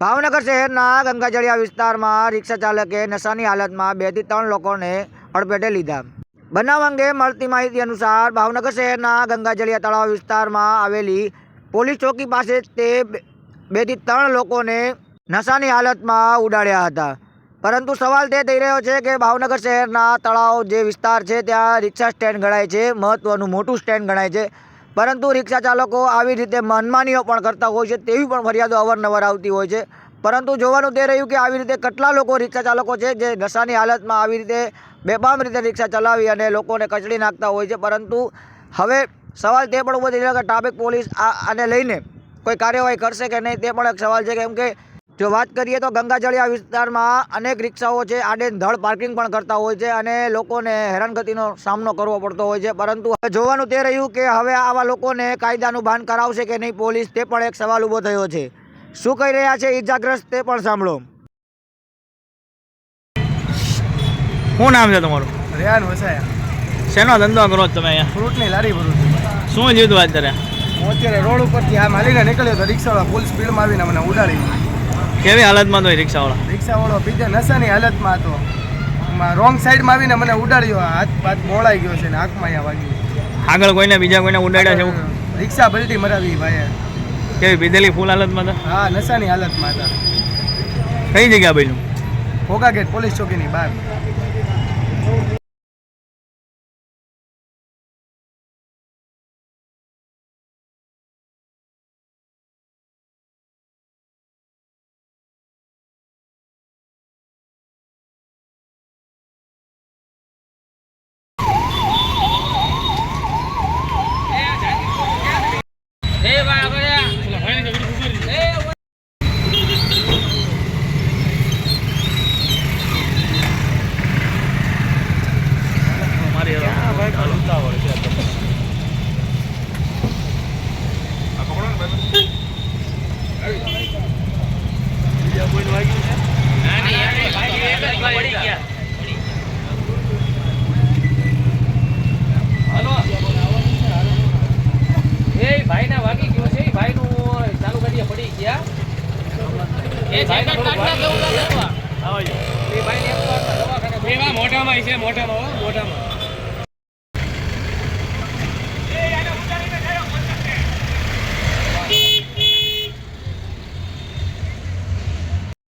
ભાવનગર શહેરના ગંગાજળિયા વિસ્તારમાં રિક્ષા ચાલકે નશાની હાલતમાં બેથી ત્રણ લોકોને હડપેટે લીધા. બનાવ અંગે મળતી માહિતી અનુસાર ભાવનગર શહેરના ગંગાજળિયા તળાવ વિસ્તારમાં આવેલી પોલીસ ચોકી પાસે તે બેથી ત્રણ લોકોને નશાની હાલતમાં ઉડાડ્યા હતા. પરંતુ સવાલ તે થઈ રહ્યો છે કે ભાવનગર શહેરના તળાવ જે વિસ્તાર છે, ત્યાં રિક્ષા સ્ટેન્ડ ગણાય છે મહત્ત્વનું મોટું સ્ટેન્ડ ગણાય છે. પરંતુ રિક્ષા ચાલકો આવી રીતે મનમાનીઓ પણ કરતા હોય છે તેવી પણ ફરિયાદો અવારનવાર આવતી હોય છે. પરંતુ જોવાનું તે રહ્યું કે આવી રીતે કેટલા લોકો રિક્ષા ચાલકો છે જે નશાની હાલતમાં આવી રીતે બેફામ રીતે રિક્ષા ચલાવી અને લોકોને કચડી નાખતા હોય છે. પરંતુ હવે સવાલ તે પણ ઊભો થઈ કે ટ્રાફિક પોલીસ આને લઈને કોઈ કાર્યવાહી કરશે કે નહીં તે પણ એક સવાલ છે. કેમ કે જો વાત કરીએ તો ગંગાજળિયા વિસ્તારમાં અનેક રિક્ષાઓ છે. આડે ધડ પાર્કિંગ પણ કરતા હોય છે અને લોકોને હેરાનગતિનો સામનો કરવો પડતો હોય છે. પરંતુ હવે જોવાનું તે રહ્યું કે હવે આવા લોકોને કાયદાનું ભાન કરાવશે કે નહીં પોલીસ તે પણ એક સવાલ ઊભો થયો છે. શું કહી રહ્યા છે ઈજાગ્રસ્ત તે પણ સાંભળો. શું નામ છે તમારું? રેહાન વસાયા. શેનો ધંધો કરો છો તમે અહીંયા? ફ્રૂટની લારી ભરું છું. શું જીવતું અત્યારે? હું અત્યારે રોડ ઉપરથી આ માલીને નીકળ્યો તો રિક્ષાવાળા ફૂલ સ્પીડમાં આવીને મને ઉડાડી. કેવી હાલતમાં તો રિક્ષાવાળા? રિક્ષાવાળો બીજા નશાની હાલતમાં હતો. રોંગ સાઈડમાં આવીને મને ઉડાડ્યો. હાથ હાથ મોળાઈ ગયો છે ને આંખમાં અહીંયા વાગ્યું આગળ કોઈને બીજા કોઈને ઉડાડ્યા છે એવું? રિક્ષા પલટી મરાવી ભાઈ કેવી પીધેલી ફૂલ હાલતમાં હતા? હા નશાની હાલતમાં હતા. કઈ જગ્યા બન્યું? ઘોઘા ગેટ પોલીસ ચોકીની બહાર. એ ભાઈના વાગી ગયું છે ભાઈ નું ચાલુ કરીએ પડી ગયા. એ થોડુંક વાગ્યું. એ દવાખાને છે મોટામાં મોઢામાં. મોટામાં